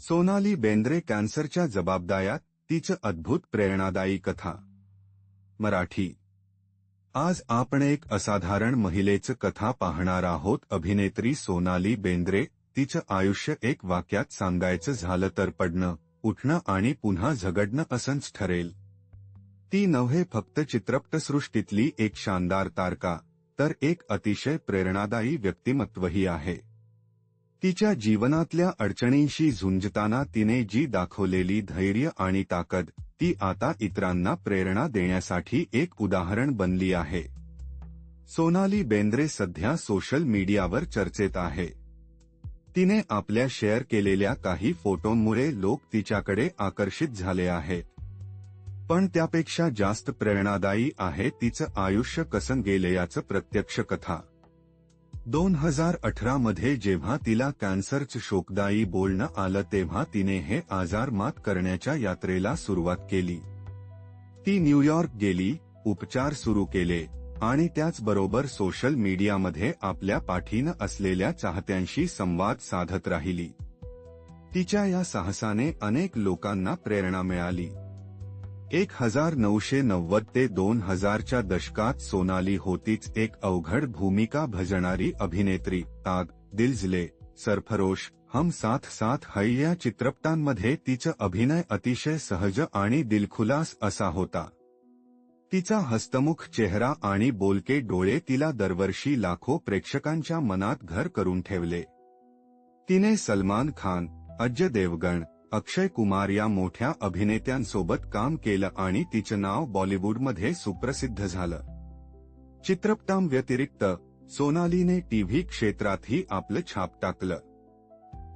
सोनाली बेंद्रे कॅन्सरच्या जबाबदायात तिचं अद्भुत प्रेरणादायी कथा. मराठी. आज आपण एक असाधारण महिलेचं कथा पाहणार आहोत. अभिनेत्री सोनाली बेंद्रे तिचं आयुष्य एक वाक्यात सांगायचं झालं तर पडणं उठणं आणि पुन्हा झगडणं असंच ठरेल. ती नव्हे फक्त चित्रपटसृष्टीतली एक शानदार तारका तर एक अतिशय प्रेरणादायी व्यक्तिमत्वही आहे. तिच्या जीवनातल्या अडचणींशी झुंजताना तिने जी दाखवलेली धैर्य आणि ताकद ती आता इतरांना प्रेरणा देण्यासाठी एक उदाहरण बनली आहे. सोनाली बेंद्रे सध्या सोशल मीडियावर चर्चेत आहे. तिने आपल्या शेअर केलेल्या काही फोटोंमुळे लोक तिच्याकडे आकर्षित झाले आहेत. पण त्यापेक्षा जास्त प्रेरणादायी आहे तिचं आयुष्य कसं गेले याचं प्रत्यक्ष कथा. दोन हजार अठरा मध्ये जेव्हा तिला कॅन्सरचं शोकदायी बोलणं आलं तेव्हा तिने हे आजार मात करण्याच्या यात्रेला सुरुवात केली. ती न्यूयॉर्क गेली उपचार सुरू केले आणि त्याचबरोबर सोशल मीडियामध्ये आपल्या पाठीनं असलेल्या चाहत्यांशी संवाद साधत राहिली. तिच्या या साहसाने अनेक लोकांना प्रेरणा मिळाली. एक हजार नऊशे नव्वद ते दोन हजारच्या दशकात सोनाली होतीच एक अवघड भूमिका भजणारी अभिनेत्री. ताग दिलजले सरफरोश हम साथ साथ है या चित्रपटांमध्ये तिचं अभिनय अतिशय सहज आणि दिलखुलास असा होता. तिचा हस्तमुख चेहरा आणि बोलके डोळे तिला दरवर्षी लाखो प्रेक्षकांच्या मनात घर करून ठेवले. तिने सलमान खान अज्ज देवगण अक्षय कुमार या मोठ्या अभिनेत्यांसोबत काम केलं आणि तिचं नाव बॉलिवूडमध्ये सुप्रसिद्ध झालं. चित्रपटांव्यतिरिक्त सोनालीने टीव्ही क्षेत्रातही आपलं छाप टाकलं.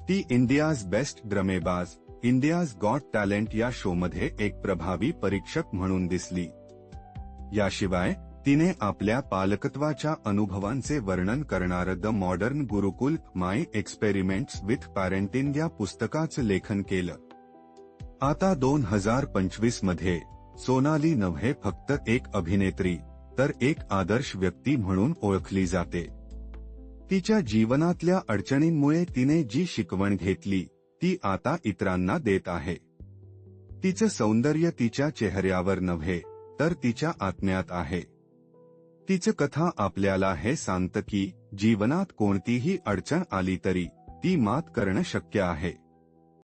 ती India's best ड्रमेबाज India's got talent या शोमध्ये एक प्रभावी परीक्षक म्हणून दिसली. याशिवाय तिने आपल्या पालकत्वाच्या अनुभवांचे वर्णन करणारं the modern Gurukul my experiments with parenting या पुस्तकाचं लेखन केलं. आता दोन हजार पंचवीसमध्ये सोनाली नव्हे फक्त एक अभिनेत्री तर एक आदर्श व्यक्ती म्हणून ओळखली जाते. तिच्या जीवनातल्या अडचणींमुळे तिने जी शिकवण घेतली ती आता इतरांना देत आहे. तिचं सौंदर्य तिच्या चेहऱ्यावर नव्हे तर तिच्या आत्म्यात आहे. तिचं कथा आपल्याला हे सांगतं की जीवनात कोणतीही अडचण आली तरी ती मात करणं शक्य आहे.